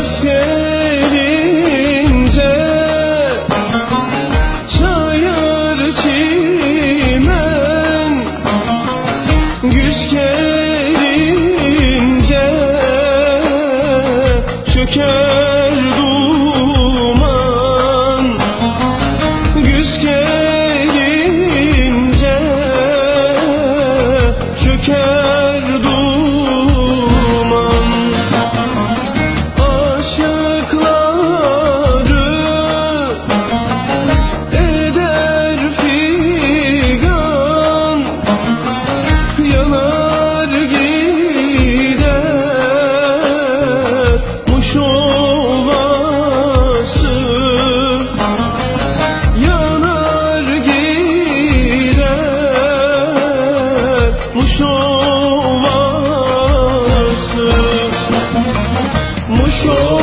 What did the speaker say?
Yaz gelince Çayır çimen. Güz gelince Çöker Show.